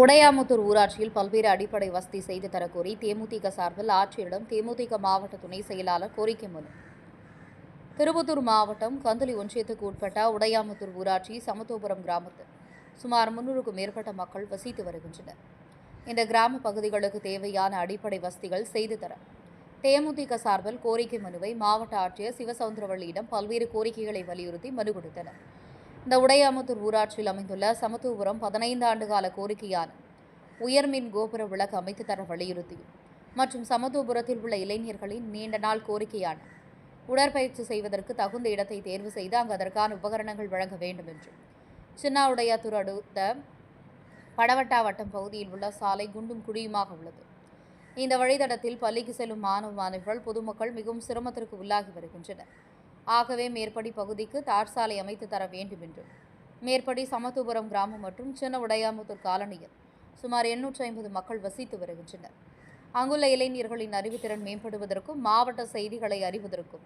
குடையாமுத்தூர் ஊராட்சியில் பல்வேறு அடிப்படை வசதி செய்து தரக்கோரி தேமுதிக சார்பில் ஆட்சியரிடம் தேமுதிக மாவட்ட துணை செயலாளர் கோரிக்கை மனு. திருப்பத்தூர் மாவட்டம் கந்தளி ஒன்றியத்துக்கு உட்பட்ட உடையாமுத்தூர் ஊராட்சி சமத்துவபுரம் கிராமத்தில் சுமார் முன்னூறுக்கும் மேற்பட்ட மக்கள் வசித்து வருகின்றனர். இந்த கிராம பகுதிகளுக்கு தேவையான அடிப்படை வசதிகள் செய்து தர தேமுதிக சார்பில் கோரிக்கை மனுவை மாவட்ட ஆட்சியர் சிவசவுந்தரவள்ளியிடம் பல்வேறு கோரிக்கைகளை வலியுறுத்தி மனு கொடுத்தனர். இந்த உடையாமுத்தூர் ஊராட்சியில் அமைந்துள்ள சமத்துவபுரம் பதினைந்து ஆண்டுகால கோரிக்கையான உயர்மின் கோபுர விளக்கு அமைத்து தர வலியுறுத்தியும் மற்றும் சமத்துவபுரத்தில் உள்ள இளைஞர்களின் நீண்ட நாள் கோரிக்கையான உடற்பயிற்சி செய்வதற்கு தகுந்த இடத்தை தேர்வு செய்து அங்கு அதற்கான உபகரணங்கள் வழங்க வேண்டும் என்று. சின்ன உடையாத்தூர் அடுத்த படவட்டா வட்டம் பகுதியில் உள்ள சாலை குண்டும் குழியுமாக உள்ளது. இந்த வழித்தடத்தில் பள்ளிக்கு செல்லும் மாணவ மாணவிகள் பொதுமக்கள் மிகவும் சிரமத்திற்கு உள்ளாகி வருகின்றனர். ஆகவே மேற்படி பகுதிக்கு தார் சாலை அமைத்து தர வேண்டும் என்றும் மேற்படி சமத்துபுரம் கிராமம் மற்றும் சின்ன உடையாமுத்தூர் காலனியில் சுமார் எண்ணூற்றி ஐம்பது மக்கள் வசித்து வருகின்றனர். அங்குள்ள இளைஞர்களின் அறிவுத்திறன் மேம்படுவதற்கும் மாவட்ட செய்திகளை அறிவதற்கும்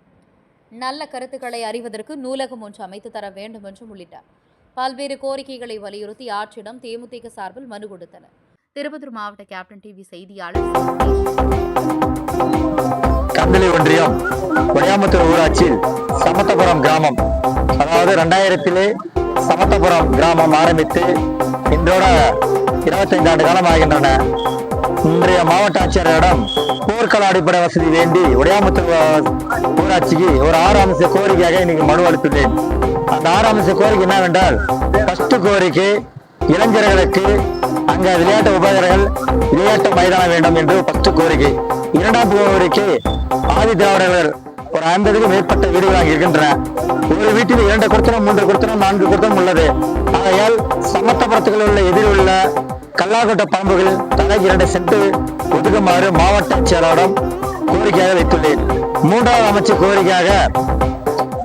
நல்ல கருத்துக்களை அறிவதற்கு நூலகம் ஒன்று அமைத்து தர வேண்டும் என்றும் உள்ளிட்டார். பல்வேறு கோரிக்கைகளை வலியுறுத்தி ஆட்சியிடம் தேமுதிக சார்பில் மனு கொடுத்தனர். திருப்பத்தூர் மாவட்ட கேப்டன் டிவி செய்தியாளர் ஒன்றியம் கொடையாமத்தூர் ஊராட்சியில் சமத்தபுரம் கிராமம். அதாவது ரெண்டாயிரத்திலே சமத்தபுரம் கிராமம் ஆரம்பித்து இன்றோட இருபத்தைந்து ஆண்டு காலம் ஆகின்றன இன்றைய மாவட்ட ஆட்சியரிடம் போர்க்கள அடிப்படை வசதி வேண்டி உடையாமத்தூர் ஊராட்சிக்கு ஒரு ஆறு அம்ச கோரிக்கையாக இன்னைக்கு மனு அளித்துள்ளேன். அந்த ஆறு அம்ச கோரிக்கை என்னவென்றால் ஃபர்ஸ்ட் கோரிக்கை இளைஞர்களுக்கு அங்க விளையாட்டு உபகரணங்கள் விளையாட்டு மைதானம் வேண்டும் என்று ஃபர்ஸ்ட் கோரிக்கை. இரண்டாம் கோரிக்கை ஆதி திராவிடர்கள் ஒரு ஐம்பதுக்கு மேற்பட்ட வீடுகள் அங்கே இருக்கின்றன. ஒரு வீட்டில் இரண்டு கொடுத்தனம் மூன்று கொடுத்தனம் நான்கு கொடுத்தனம் உள்ளது. ஆகையால் சமத்தபுரத்துகளில் உள்ள எதிரில் உள்ள கல்லாக்கோட்டை பம்புகள் தலை இரண்டு சென்ட் ஒதுக்குமாறு மாவட்ட செயலாளரிடம் கோரிக்கையாக வைத்துள்ளேன். மூன்றாவது அமைச்சர் கோரிக்கையாக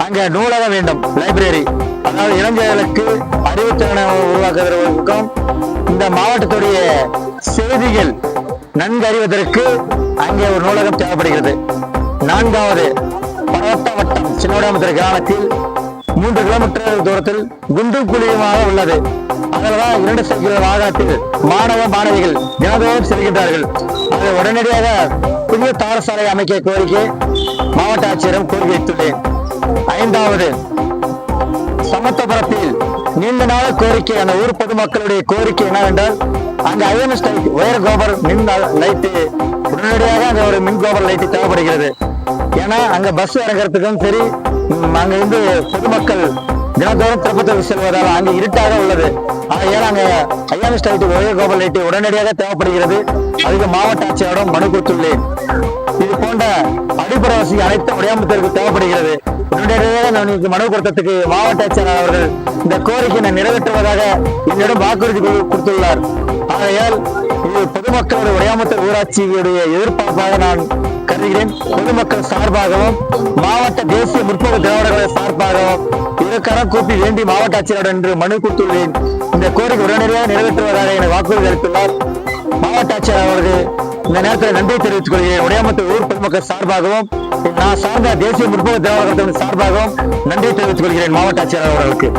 அங்க நூலகம் வேண்டும் லைப்ரரி. அதாவது இளைஞர்களுக்கு அறிவுத்திறனை உருவாக்குவதற்கும் இந்த மாவட்டத்துடைய செய்திகள் நன்கு அறிவதற்கு அங்கே ஒரு நூலகம் தேவைப்படுகிறது. நான்காவது கோட்டவட்டம் வட்டம் கிராமத்தில் மூன்று கிலோமீட்டர் தூரத்தில் குண்டும் குழியுமாக உள்ளது. அதனால்தான் இரண்டு சைக்கிள் வாகனத்தில் மாணவ மாணவிகள் தினதோறும் செல்கின்றார்கள். அதை உடனடியாக புதிய தார சாலை அமைக்க கோரிக்கை மாவட்ட ஆட்சியரிடம் கோரிக்கை வைத்துள்ளேன். ஐந்தாவது சமத்துவபுரத்தில் நீண்ட நாள கோரிக்கை அந்த ஊர் பொதுமக்களுடைய கோரிக்கை என்னவென்றால் அங்க ஐஎம்எஸ் லைட் உயர் கோபர் மின் லைட்டு உடனடியாக அந்த ஒரு மின் கோபர் லைட்டு தேவைப்படுகிறது. ஏன்னா அங்க பஸ் இறங்குறதுக்கும் சரி அங்க இருந்து பொதுமக்கள் தினத்தோறும் திருப்பத்தூர் செல்வதால் அங்கு இருட்டாக உள்ளது. ஆகையால் அங்க ஐஎம்எஸ் லைட் உயர் கோபர் உடனடியாக தேவைப்படுகிறது. அதுக்கு மாவட்ட ஆட்சியரிடம் மனு கொடுத்துள்ளேன். இது போன்ற அடிப்படை வசதி அனைத்தும் உடையாமத்திற்கு தேவைப்படுகிறது. உடனடியாக நான் மனு கொடுத்ததுக்கு மாவட்ட ஆட்சியர் அவர்கள் இந்த கோரிக்கையை நிறைவேற்றுவதாக என்னிடம் வாக்குறுதி கொடுத்துள்ளார். ஆகையால் இது பொதுமக்களுடைய உடையாமத்தர் ஊராட்சியுடைய எதிர்பார்ப்பாக நான் கருதுகிறேன் பொதுமக்கள் சார்பாகவும் மாவட்ட தேசிய முற்போக்கு திராவிடர்கள் சார்பாகவும் இருக்கரம் கூப்பி வேண்டி மாவட்ட ஆட்சியரிடம் என்று மனு கொடுத்துள்ளேன். இந்த கோரிக்கை உடனடியாக நிறைவேற்றுவதாக என வாக்குறுதி அளித்துள்ளார். மாவட்ட ஆட்சியர் அவர்கள் இந்த நேரத்தில் நன்றி தெரிவித்துக் கொள்கிறேன். உடையாமத்து ஊர் பொதுமக்கள் சார்பாகவும் நான் சார்ந்த தேசிய முற்போக்கு திராவிட சார்பாகவும் நன்றி தெரிவித்துக் கொள்கிறேன் மாவட்ட ஆட்சியர் அவர்களுக்கு.